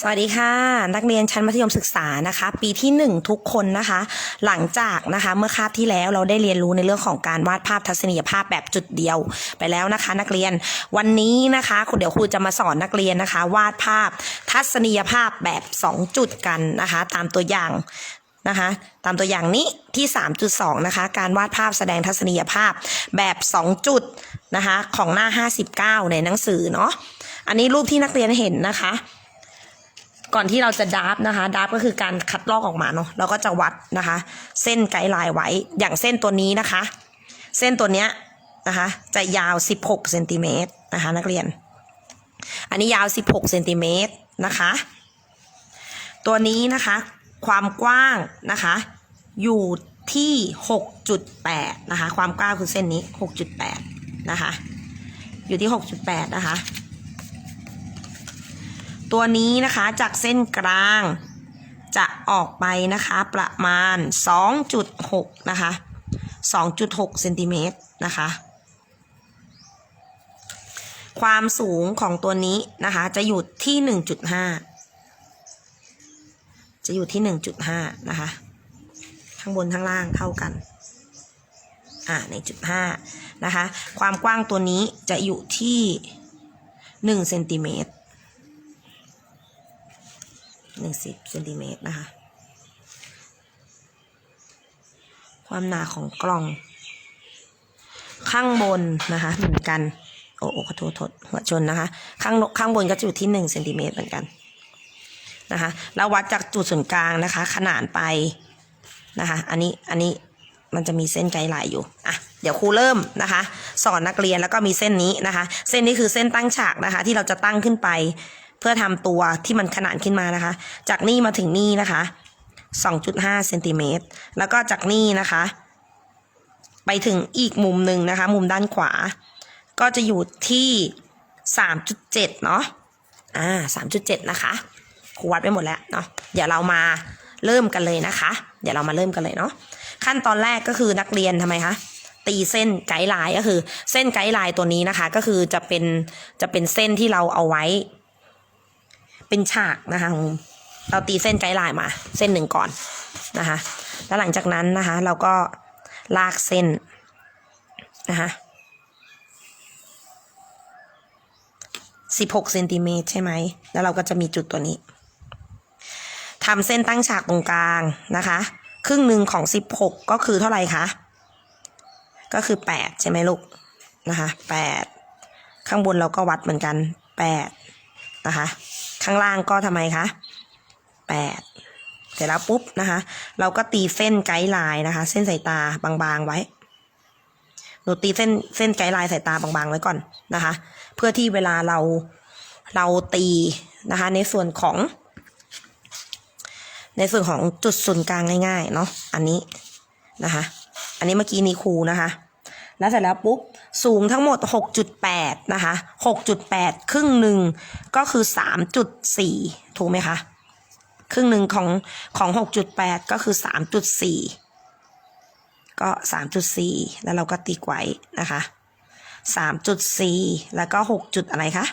สวัสดีค่ะ นักเรียนชั้นมัธยมศึกษานะคะ ปีที่ 1 ทุกคนนะคะ หลังจากนะคะเมื่อคาบที่แล้วเราได้เรียนรู้ในเรื่องของการวาดภาพทัศนียภาพแบบจุดเดียวไปแล้วนะคะ นักเรียนวันนี้นะคะคุณเดี๋ยวครูจะมาสอนนักเรียนนะคะ วาดภาพทัศนียภาพแบบ 2 จุดกันนะคะ ตามตัวอย่างนะคะตามตัวอย่างนี้ที่ 3.2 นะคะ การวาดภาพแสดงทัศนียภาพแบบ 2 จุดนะคะของหน้า 59 ในหนังสือเนาะอันนี้รูปที่นักเรียนเห็นนะคะ ก่อนที่เราจะดาฟนะคะดาฟก็คือการคัดลอกออกมาเนาะเราก็จะวัดนะคะ เส้นไกด์ไลน์ไว้อย่างเส้นตัวนี้นะคะ เส้นตัวเนี้ยนะคะจะยาว 16เซนติเมตรนะคะนักเรียน อันนี้ยาว 16เซนติเมตรนะคะ ตัวนี้นะคะความกว้างนะคะอยู่ที่ 6.8 นะคะ ความกว้างคือเส้นนี้ 6.8 นะคะ อยู่ที่ 6.8 นะคะ ตัวนี้นะคะจากเส้นกลาง จะออกไปนะคะประมาณ 2.6 นะคะ 2.6เซนติเมตรนะคะ ความสูงของตัวนี้นะคะจะอยู่ที่ 1.5 จะอยู่ที่ 1.5 นะคะ ข้างบนข้างล่างเท่ากันอ่า1.5นะคะ ความกว้างตัวนี้จะอยู่ที่1เซนติเมตร หนึ่งสิบเซนติเมตรนะคะ ความหนาของกล่อง ข้างบนนะคะเหมือนกัน โอ้โอ้ขอโทษทษหัวชนนะคะ ข้างข้างบนก็จะอยู่ที่หนึ่งเซนติเมตรเหมือนกันนะคะแล้ววัดจากจุดศูนย์กลางนะคะ ขนานไปนะคะ อันนี้อันนี้มันจะมีเส้นไกด์ไลน์อยู่อะเดี๋ยวครูเริ่มนะคะ สอนนักเรียนแล้วก็มีเส้นนี้นะคะ เส้นนี้คือเส้นตั้งฉากนะคะ ที่เราจะตั้งขึ้นไป พื่อทำตัวที่มันขนานขึ้นมานะคะ จากนี่มาถึงนี่นะคะ 2.5เซนติเมตรแล้วก็จากนี่นะคะ ไปถึงอีกมุมหนึ่งนะคะ มุมด้านขวา ก็จะอยู่ที่ 3.7 เนาะอ่า3.7 นะคะครูวัดไปหมดแล้วเนาะเดี๋ยวเรามาเริ่มกันเลยนะคะ เดี๋ยวเรามาเริ่มกันเลยเนาะขั้นตอนแรกก็คือนักเรียนทำไมคะตีเส้นไกด์ไลน์ก็คือ เส้นไกด์ไลน์ตัวนี้นะคะ ก็คือจะเป็นจะเป็นเส้นที่เราเอาไว้ เป็นฉากนะคะเราตีเส้นไกด์ไลน์มา เส้นหนึ่งก่อนนะคะ แล้วหลังจากนั้นนะคะ เราก็ลากเส้นนะคะสิบหกเซนติเมตรใช่ไหม แล้วเราก็จะมีจุดตัวนี้ทำเส้นตั้งฉากตรงกลางนะคะ ครึ่งหนึ่งของสิบหกก็คือเท่าไหร่คะ ก็คือแปดใช่ไหมลูกนะคะแปดข้างบนเราก็วัดเหมือนกันแปดนะคะ ข้างล่างก็ทำไมคะแปดเสร็จแล้วปุ๊บนะคะ เราก็ตีเส้นไกด์ไลน์นะคะ เส้นสายตาบางๆไว้หนูตีเส้นเส้นไกด์ไลน์สายตาบางๆไว้ก่อนนะคะ เพื่อที่เวลาเราเราตีนะคะ ในส่วนของ ในส่วนของจุดศูนย์กลางง่ายๆเนาะอันนี้นะคะ อันนี้เมื่อกี้นี้ครูนะคะ แล้วเสร็จแล้วปุ๊บสูงทั้งหมด 6.8 นะคะ 6.8 ครึ่งหนึ่งก็คือ 3.4 ถูกไหมคะ ครึ่งหนึ่งของของ 6.8 ก็คือ 3.4 ก็ 3.4 แล้วเราก็ตีไว้นะคะ 3.4 แล้วก็ 6 จุดอะไรคะ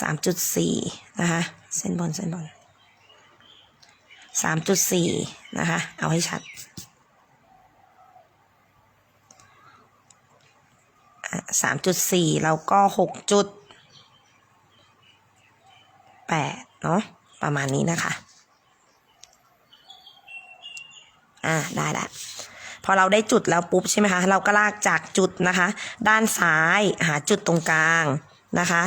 3.4 นะคะ เส้นบนเส้นบน3.4 นะคะ เอาให้ชัด สามจุดสี่แล้วก็หกจุดแปดเนาะประมาณนี้นะคะ อ่าได้ล้วพอเราได้จุดแล้วปุ๊บใช่ไหมคะ เราก็ลากจากจุดนะคะ ด้านซ้ายหาจุดตรงกลางนะคะ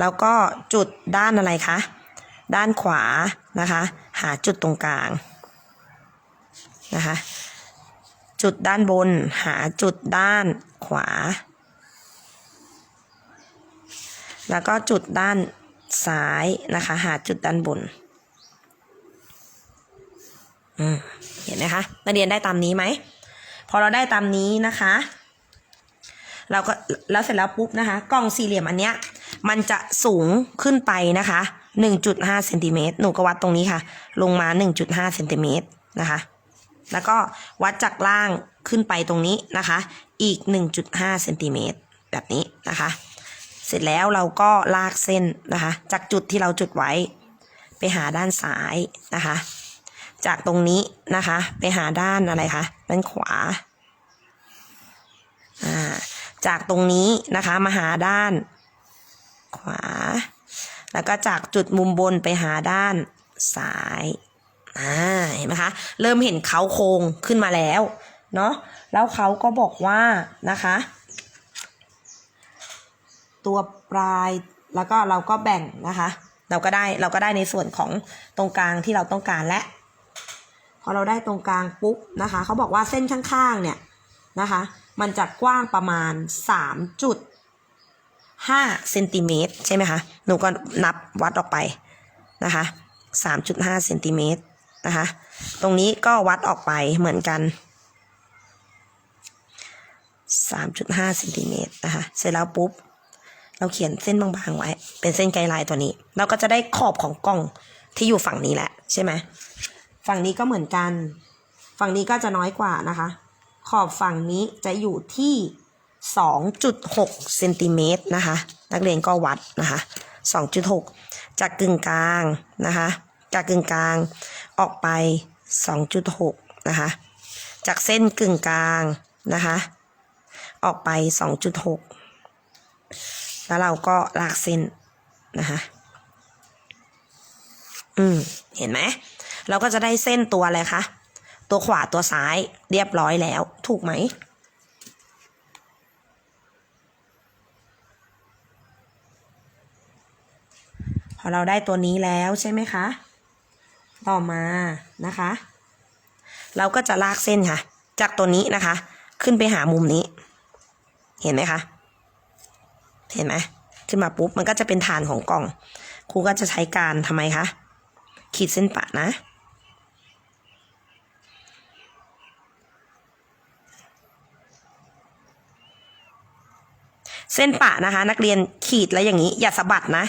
แล้วก็จุดด้านอะไรคะ ด้านขวานะคะ หาจุดตรงกลางนะคะ จุดด้านบนหาจุดด้านขวา แล้วก็จุดด้านซ้ายนะคะ หาจุดด้านบนเห็นไหมคะนักเรียนได้ตามนี้ไหม พอเราได้ตามนี้นะคะ เราก็แล้วเสร็จแล้วปุ๊บนะคะ กล่องสี่เหลี่ยมอันเนี้ย มันจะสูงขึ้นไปนะคะ1.5เซนติเมตรหนูก็วัดตรงนี้ค่ะ ลงมา 1.5เซนติเมตรนะคะ แล้วก็วัดจากล่างขึ้นไปตรงนี้นะคะ อีก 1.5เซนติเมตรแบบนี้นะคะ สร็จแล้วเราก็ลากเส้นนะคะ จากจุดที่เราจุดไว้ ไปหาด้านซ้ายนะคะ จากตรงนี้นะคะ ไปหาด้านอะไรคะด้านขวาอ่าจากตรงนี้นะคะมาหาด้าน ขวา แล้วก็จากจุดมุมบนไปหาด้านซ้ายอ่าเห็นไหมคะ เริ่มเห็นเขาโครงขึ้นมาแล้ว เนาะแล้วเขาก็บอกว่านะคะ ตัวปลายแล้วก็เราก็แบ่งนะคะ เราก็ได้เราก็ได้ในส่วนของตรงกลางที่เราต้องการและ พอเราได้ตรงกลางปุ๊บนะคะเขาบอกว่าเส้นข้างๆเนี่ยนะคะ มันจะกว้างประมาณ3จุด5เซนติเมตรใช่ไหมคะหนูก็นับวัดออกไปนะคะ3.5เซนติเมตรนะคะ ตรงนี้ก็วัดออกไปเหมือนกัน3.5เซนติเมตรนะคะ เสร็จแล้วปุ๊บ เราเขียนเส้นบางๆไว้ เป็นเส้นไกด์ไลน์ตัวนี้ เราก็จะได้ขอบของกล้องที่อยู่ฝั่งนี้แหละใช่ไหมฝั่งนี้ก็เหมือนกัน ฝั่งนี้ก็จะน้อยกว่านะคะ ขอบฝั่งนี้จะอยู่ที่ 2.6เซนติเมตรนะคะ นักเรียนก็วัดนะคะ 2.6 จากกึ่งกลางนะคะ จากกึ่งกลางออกไป 2.6 นะคะ จากเส้นกึ่งกลางนะคะ ออกไป 2.6 แล้วเราก็ลากเส้นนะคะ อืม เห็นไหม เราก็จะได้เส้นตัวอะไรคะ ตัวขวาตัวซ้ายเรียบร้อยแล้ว ถูกไหม พอเราได้ตัวนี้แล้วใช่ไหมคะ ต่อมานะคะ เราก็จะลากเส้นค่ะ จากตัวนี้นะคะ ขึ้นไปหามุมนี้ เห็นไหมคะ เห็นไหมขึ้นมาปุ๊บมันก็จะเป็นฐานของกล่อง ครูก็จะใช้การทำไมคะขีดเส้นปะนะ เส้นปะนะคะ นักเรียนขีดแล้วอย่างนี้ อย่าสะบัดนะ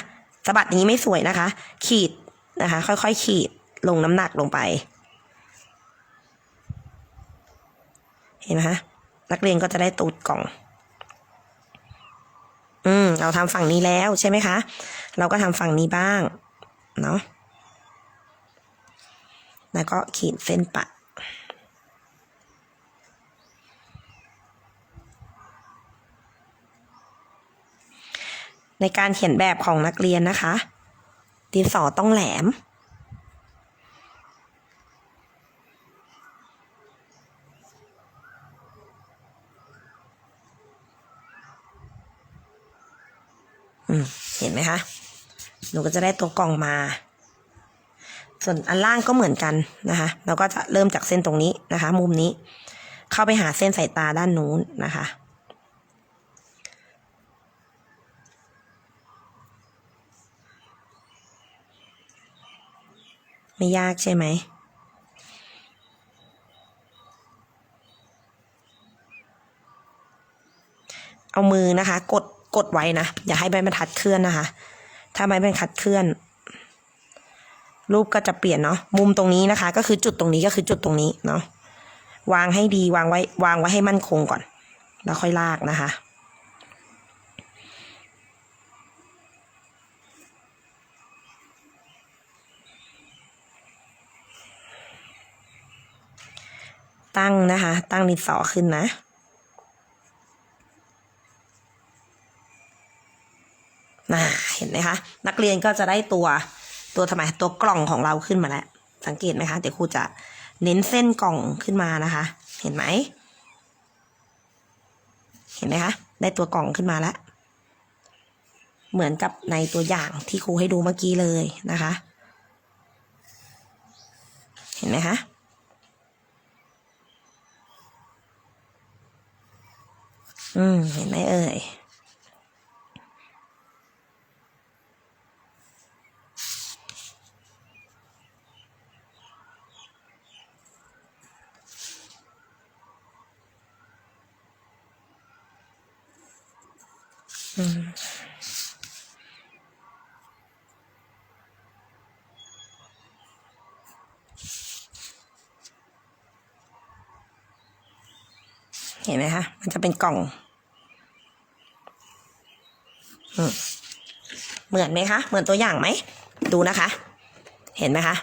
สะบัดอย่างนี้ไม่สวยนะคะ ขีดนะคะ ค่อยๆขีดลงน้ำหนักลงไป เห็นไหมคะนักเรียนก็จะได้ตูดกล่อง เราทำฝั่งนี้แล้วใช่ไหมคะ เราก็ทำฝั่งนี้บ้าง เนาะ แล้วก็ขีดเส้นปะ ในการเขียนแบบของนักเรียนนะคะ ดินสอต้องแหลม เห็นไหมคะ หนูก็จะได้ตัวกล่องมา ส่วนอันล่างก็เหมือนกันนะคะ เราก็จะเริ่มจากเส้นตรงนี้นะคะ มุมนี้ เข้าไปหาเส้นสายตาด้านนู้นนะคะ ไม่ยากใช่ไหมเอามือนะคะ กด กดไว้นะ อย่าให้ใบบรรทัดเคลื่อนนะคะ ถ้าใบบรรทัดเคลื่อน รูปก็จะเปลี่ยนเนาะมุมตรงนี้นะคะ ก็คือจุดตรงนี้ก็คือจุดตรงนี้เนาะวางให้ดีวางไว้ วางไว้ให้มั่นคงก่อน แล้วค่อยลากนะคะตั้งนะคะ ตั้งดินสอขึ้นนะ น่าเห็นไหมคะ นักเรียนก็จะได้ตัวตัวทำไมตัวกล่องของเราขึ้นมาแล้ว สังเกตไหมคะ เดี๋ยวครูจะเน้นเส้นกล่องขึ้นมานะคะ เห็นไหม เห็นไหมคะ ได้ตัวกล่องขึ้นมาแล้ว เหมือนกับในตัวอย่างที่ครูให้ดูเมื่อกี้เลยนะคะ เห็นไหมคะอืม เห็นไหมเอ่ย เห็นไหมคะ มันจะเป็นกล่อง เหมือนไหมคะ เหมือนตัวอย่างไหม ดูนะคะ เห็นไหมคะ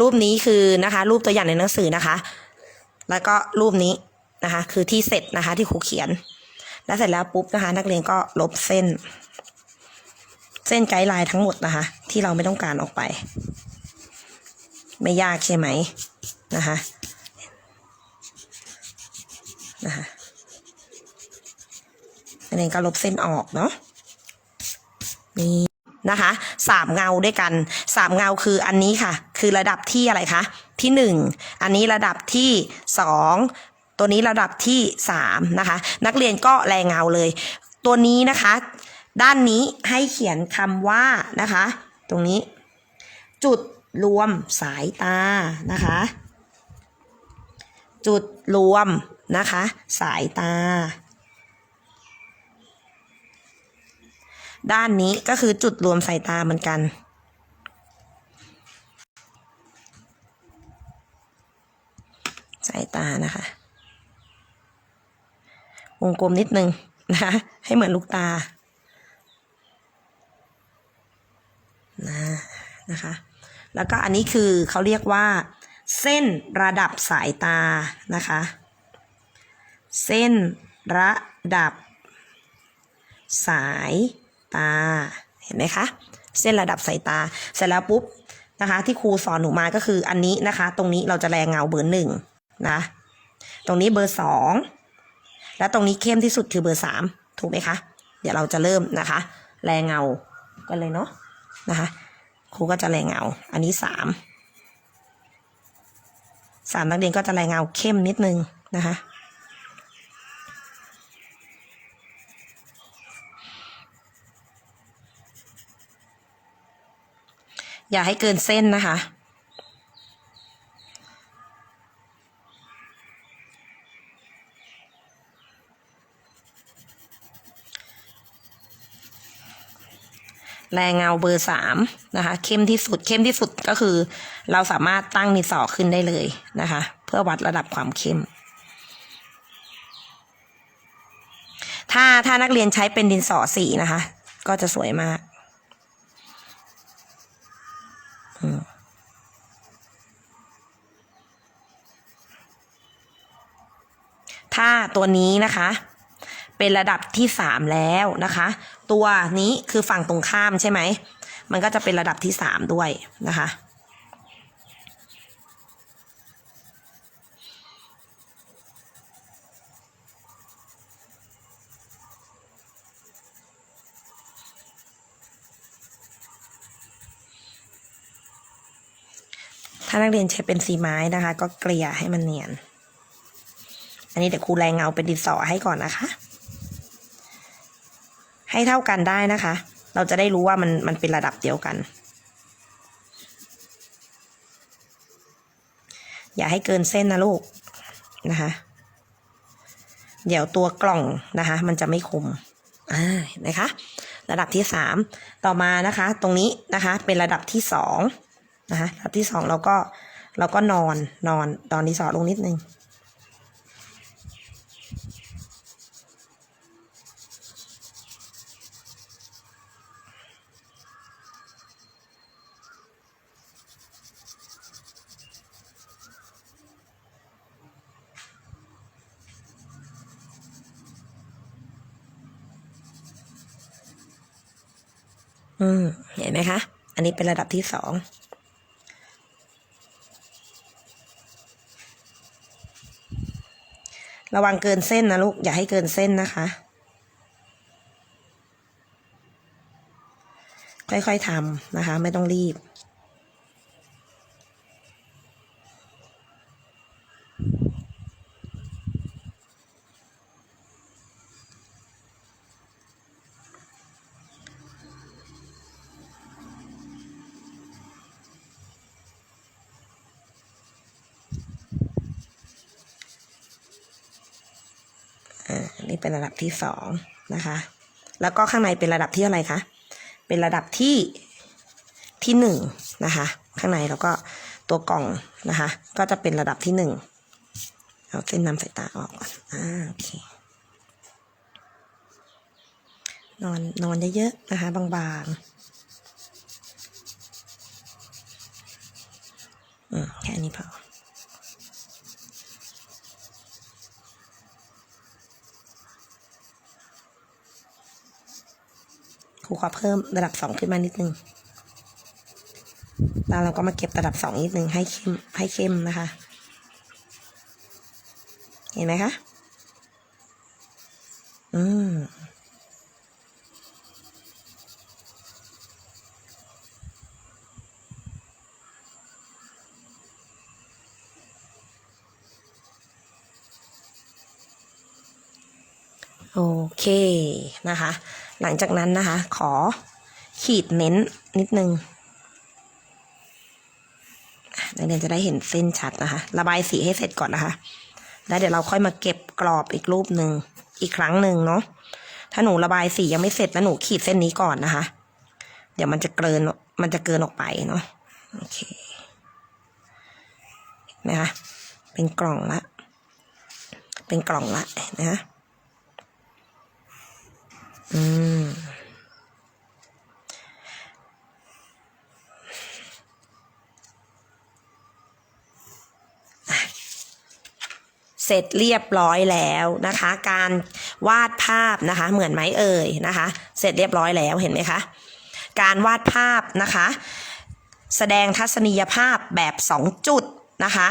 รูปนี้คือนะคะ รูปตัวอย่างในหนังสือนะคะ แล้วก็รูปนี้นะคะ คือที่เสร็จนะคะ ที่ครูเขียน แล้วเสร็จแล้วปุ๊บนะคะ นักเรียนก็ลบเส้น เส้นไกด์ไลน์ทั้งหมดนะคะ ที่เราไม่ต้องการออกไป ไม่ยากใช่ไหมนะคะนะคะนักเรียนก็ลบเส้นออกเนาะนี่นะคะสามเงาด้วยกันสามเงาคืออันนี้ค่ะ คือระดับที่อะไรคะที่หนึ่งอันนี้ระดับที่สอง ตัวนี้ระดับที่สามนะคะ นักเรียนก็แรงเงาเลย ตัวนี้นะคะ ด้านนี้ให้เขียนคำว่านะคะ ตรงนี้ จุดรวมสายตานะคะ จุดรวมนะคะ สายตา ด้านนี้ก็คือจุดรวมสายตาเหมือนกันสายตานะคะ วงกลมนิดนึงนะคะให้เหมือนลูกตานะนะคะ แล้วก็อันนี้คือเขาเรียกว่า เส้นระดับสายตานะคะ เส้นระดับ สายตาเห็นไหมคะ เส้นระดับสายตา เสร็จแล้วปุ๊บนะคะ ที่ครูสอนหนูมาก็คืออันนี้นะคะ ตรงนี้เราจะแรงเงาเบอร์หนึ่งนะ ตรงนี้เบอร์สอง และตรงนี้เข้มที่สุดคือเบอร์สามถูกไหมคะ เดี๋ยวเราจะเริ่มนะคะ แรงเงากันเลยเนาะนะคะ ครูก็จะแรงเงา อันนี้สามสามนักเรียนก็จะแรงเงาเข้มนิดนึงนะคะอย่าให้เกินเส้นนะคะ แรงเงาเบอร์สามนะคะ เข้มที่สุดเข้มที่สุดก็คือ เราสามารถตั้งดินสอขึ้นได้เลยนะคะ เพื่อวัดระดับความเข้ม ถ้าถ้านักเรียนใช้เป็นดินสอสีนะคะ ก็จะสวยมากถ้าตัวนี้นะคะ เป็นระดับที่สามแล้วนะคะ ตัวนี้คือฝั่งตรงข้ามใช่ไหม มันก็จะเป็นระดับที่สามด้วยนะคะ ถ้านักเรียนใช้เป็นสีไม้นะคะ ก็เกลี่ยให้มันเนียน อันนี้เดี๋ยวครูแรงเงาเป็นดินสอให้ก่อนนะคะ ให้เท่ากันได้นะคะ เราจะได้รู้ว่ามันมันเป็นระดับเดียวกัน อย่าให้เกินเส้นนะลูกนะคะ เดี๋ยวตัวกล่องนะคะ มันจะไม่คมอ่านไหมคะ ระดับที่สามต่อมานะคะ ตรงนี้นะคะเป็นระดับที่สองนะคะระดับที่สองเราก็เราก็นอนนอนตอนนี้สอลงนิดนึง อืมเห็นไหมคะ อันนี้เป็นระดับที่สองระวังเกินเส้นนะลูก อย่าให้เกินเส้นนะคะ ค่อยๆทำนะคะ ไม่ต้องรีบ เป็นระดับที่สองนะคะ แล้วก็ข้างในเป็นระดับที่อะไรคะ เป็นระดับที่ที่หนึ่งนะคะ ข้างในแล้วก็ตัวกล่องนะคะ ก็จะเป็นระดับที่หนึ่งเอาเส้นนำสายตาออกก่อนอ่าโอเคนอนนอนเยอะๆนะคะ บางๆ อืม แค่นี้พอ ค รูขอเพิ่มระดับสองขึ้นมานิดนึงแล้วเราก็มาเก็บระดับสองนิดนึงให้เข้มให้เข้มนะคะ เห็นไหมคะ อืมโอเคนะคะ หลังจากนั้นนะคะ ขอขีดเน้นนิดนึงนักเรียนจะได้เห็นเส้นชัดนะคะ ระบายสีให้เสร็จก่อนนะคะ แล้วเดี๋ยวเราค่อยมาเก็บกรอบอีกรูปหนึ่งอีกครั้งหนึ่งเนาะ ถ้าหนูระบายสียังไม่เสร็จแล้วหนูขีดเส้นนี้ก่อนนะคะ เดี๋ยวมันจะเกิน มันจะเกินออกไปเนาะ โอเคเห็นะคะ เป็นกล่องละ เป็นกล่องละนะคะ อืมเสร็จเรียบร้อยแล้วนะคะ การวาดภาพนะคะ เหมือนไหมเอ่ยนะคะ เสร็จเรียบร้อยแล้วเห็นไหมคะ การวาดภาพนะคะ แสดงทัศนียภาพแบบ 2 จุดนะคะ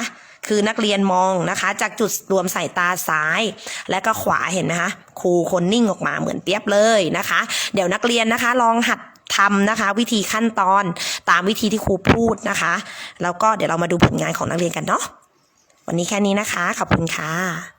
คือนักเรียนมองนะคะ จากจุดรวมสายตาซ้าย และก็ขวาเห็นไหมคะครูคนนิ่งออกมาเหมือนเปียบเลยนะคะ เดี๋ยวนักเรียนนะคะ ลองหัดทำนะคะ วิธีขั้นตอนตามวิธีที่ครูพูดนะคะ แล้วก็เดี๋ยวเรามาดูผลงานของนักเรียนกันเนาะวันนี้แค่นี้นะคะ ขอบคุณค่ะ